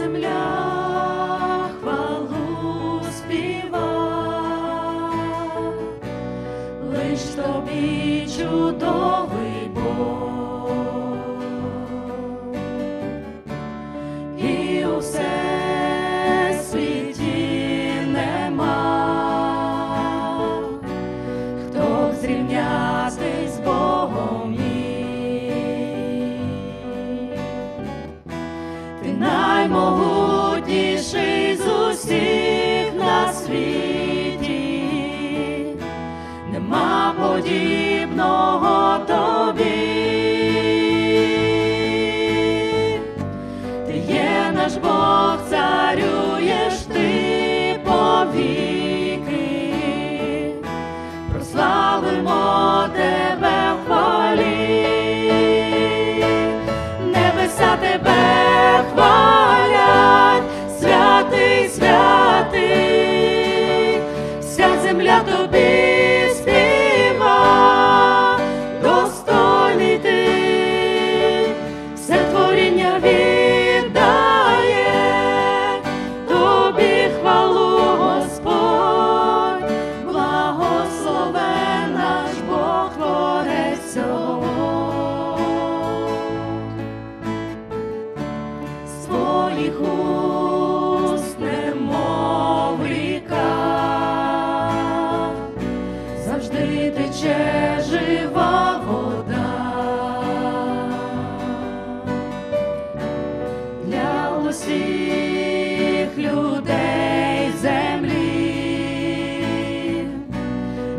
земля хвалу співа, лиш тобі чудовий Бог, наймогутніший з усіх на світі, нема подібного тобі. Усіх людей землі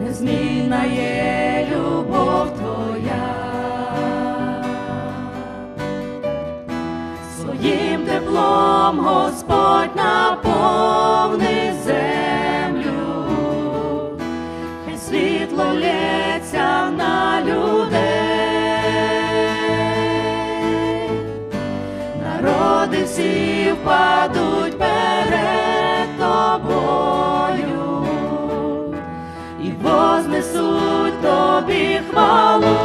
незмінна є любов твоя. Своїм теплом Господь наповни землю, хай світло лється народи всі впадуть перед тобою. І вознесуть тобі хвалу.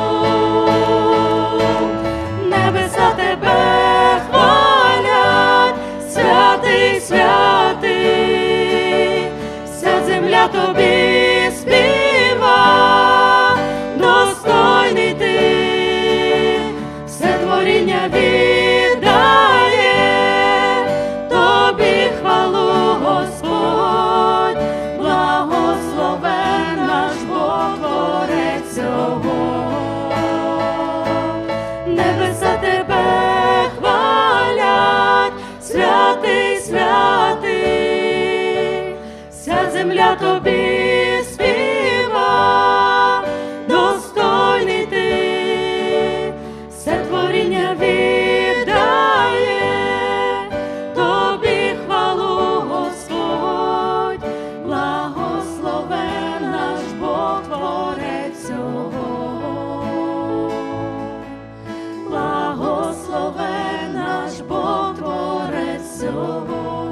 Небеса тебе хвалять, святий, святий, вся земля тобі співа, достойний ти, все творіння віддає, святий, вся земля тобі so